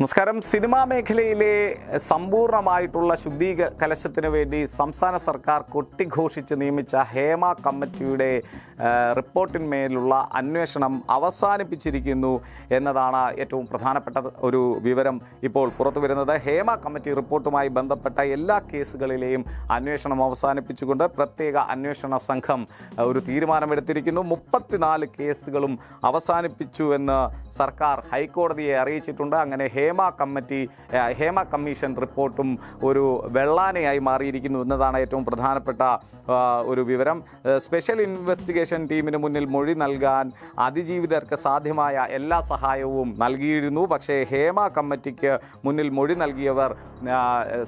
നമസ്കാരം. സിനിമാ മേഖലയിലെ സമ്പൂർണമായിട്ടുള്ള ശുദ്ധീക കലശത്തിന് വേണ്ടി സംസ്ഥാന സർക്കാർ കൊട്ടിഘോഷിച്ച് നിയമിച്ച ഹേമ കമ്മിറ്റിയുടെ റിപ്പോർട്ടിന്മേലുള്ള അന്വേഷണം അവസാനിപ്പിച്ചിരിക്കുന്നു എന്നതാണ് ഏറ്റവും പ്രധാനപ്പെട്ട ഒരു വിവരം ഇപ്പോൾ പുറത്തു വരുന്നത്. ഹേമ കമ്മിറ്റി റിപ്പോർട്ടുമായി ബന്ധപ്പെട്ട എല്ലാ കേസുകളിലെയും അന്വേഷണം അവസാനിപ്പിച്ചുകൊണ്ട് പ്രത്യേക അന്വേഷണ സംഘം ഒരു തീരുമാനമെടുത്തിരിക്കുന്നു. മുപ്പത്തിനാല് കേസുകളും അവസാനിപ്പിച്ചു എന്ന് സർക്കാർ ഹൈക്കോടതിയെ അറിയിച്ചിട്ടുണ്ട്. അങ്ങനെ കമ്മിറ്റി ഹേമ കമ്മീഷൻ റിപ്പോർട്ടും ഒരു വെള്ളാനയായി മാറിയിരിക്കുന്നു എന്നതാണ് ഏറ്റവും പ്രധാനപ്പെട്ട ഒരു വിവരം. സ്പെഷ്യൽ ഇൻവെസ്റ്റിഗേഷൻ ടീമിന് മുന്നിൽ മൊഴി നൽകാൻ അതിജീവിതർക്ക് സാധ്യമായ എല്ലാ സഹായവും നൽകിയിരുന്നു. പക്ഷേ ഹേമ കമ്മിറ്റിക്ക് മുന്നിൽ മൊഴി നൽകിയവർ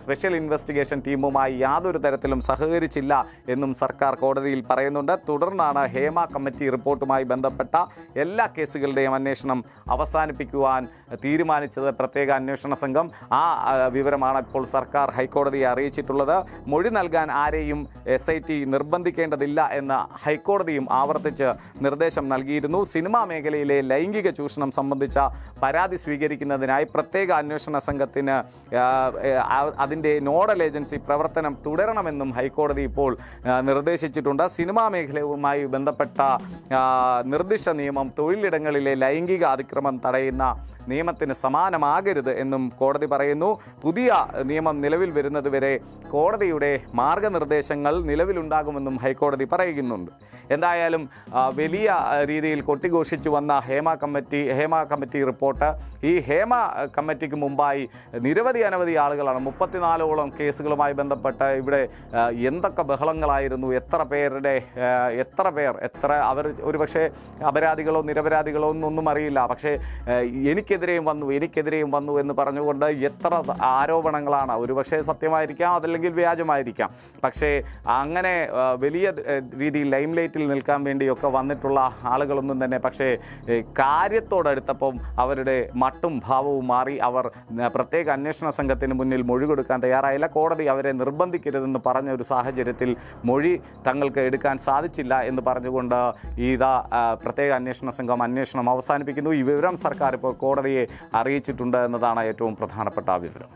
സ്പെഷ്യൽ ഇൻവെസ്റ്റിഗേഷൻ ടീമുമായി യാതൊരു തരത്തിലും സഹകരിച്ചില്ല എന്നും സർക്കാർ കോടതിയിൽ പറയുന്നുണ്ട്. തുടർന്നാണ് ഹേമ കമ്മിറ്റി റിപ്പോർട്ടുമായി ബന്ധപ്പെട്ട എല്ലാ കേസുകളുടെയും അന്വേഷണം അവസാനിപ്പിക്കുവാൻ തീരുമാനിച്ചത്. പ്രത്യേക അന്വേഷണ സംഘം ആ വിവരമാണ് ഇപ്പോൾ സർക്കാർ ഹൈക്കോടതിയെ അറിയിച്ചിട്ടുള്ളത്. മൊഴി നൽകാൻ ആരെയും എസ് ഐ ടി നിർബന്ധിക്കേണ്ടതില്ല എന്ന് ഹൈക്കോടതിയും ആവർത്തിച്ച് നിർദ്ദേശം നൽകിയിരുന്നു. സിനിമാ മേഖലയിലെ ലൈംഗിക ചൂഷണം സംബന്ധിച്ച പരാതി സ്വീകരിക്കുന്നതിനായി പ്രത്യേക അന്വേഷണ സംഘത്തിന് അതിന്റെ നോഡൽ ഏജൻസി പ്രവർത്തനം തുടരണമെന്നും ഹൈക്കോടതി ഇപ്പോൾ നിർദ്ദേശിച്ചിട്ടുണ്ട്. സിനിമാ മേഖലയുമായി ബന്ധപ്പെട്ട നിർദ്ദിഷ്ട നിയമം തൊഴിലിടങ്ങളിലെ ലൈംഗിക അതിക്രമം തടയുന്ന നിയമത്തിന് സമാനമാകരുത് എന്നും കോടതി പറയുന്നു. പുതിയ നിയമം നിലവിൽ വരുന്നതുവരെ കോടതിയുടെ മാർഗനിർദ്ദേശങ്ങൾ നിലവിലുണ്ടാകുമെന്നും ഹൈക്കോടതി പറയുന്നുണ്ട്. എന്തായാലും വലിയ രീതിയിൽ കൊട്ടിഘോഷിച്ചു വന്ന Hema committee Hema committee report ഈ ഹേമ കമ്മിറ്റിക്ക് മുമ്പായി നിരവധി അനവധി ആളുകളാണ്. മുപ്പത്തിനാലോളം കേസുകളുമായി ബന്ധപ്പെട്ട് ഇവിടെ എന്തൊക്കെ ബഹളങ്ങളായിരുന്നു എത്ര പേരുടെ എത്ര പേർ എത്ര അവർ ഒരുപക്ഷെ അപരാധികളോ നിരപരാധികളോ എന്നൊന്നും അറിയില്ല. പക്ഷേ ആ, എനിക്കെതിരെയും വന്നു എനിക്കെതിരെയും വന്നു എന്ന് പറഞ്ഞുകൊണ്ട് എത്ര ആരോപണങ്ങളാണ്. ഒരുപക്ഷെ സത്യമായിരിക്കാം അതല്ലെങ്കിൽ വ്യാജമായിരിക്കാം. പക്ഷേ അങ്ങനെ വലിയ രീതിയിൽ ലൈം ലൈറ്റിൽ നിൽക്കാൻ വേണ്ടിയൊക്കെ വന്നിട്ടുള്ള ആളുകളൊന്നും തന്നെ പക്ഷേ കാര്യത്തോടടുത്തപ്പം അവരുടെ മട്ടും ഭാവവും മാറി അവർ പ്രത്യേക അന്വേഷണ സംഘത്തിന് മുന്നിൽ മൊഴി കൊടുക്കാൻ തയ്യാറായില്ല കോടതി അവരെ നിർബന്ധിക്കരുതെന്ന് പറഞ്ഞ ഒരു സാഹചര്യത്തിൽ മൊഴി തങ്ങൾക്ക് എടുക്കാൻ സാധിച്ചില്ല എന്ന് പറഞ്ഞുകൊണ്ട് ഇതാ പ്രത്യേക അന്വേഷണ സംഘം അന്വേഷണം അവസാനിപ്പിക്കുന്നു. ഈ വിവരം സർക്കാർ ഇപ്പോൾ കോടതിയെ അറിയിച്ചിട്ടുണ്ട് എന്നതാണ് ഏറ്റവും പ്രധാനപ്പെട്ട വിവരം.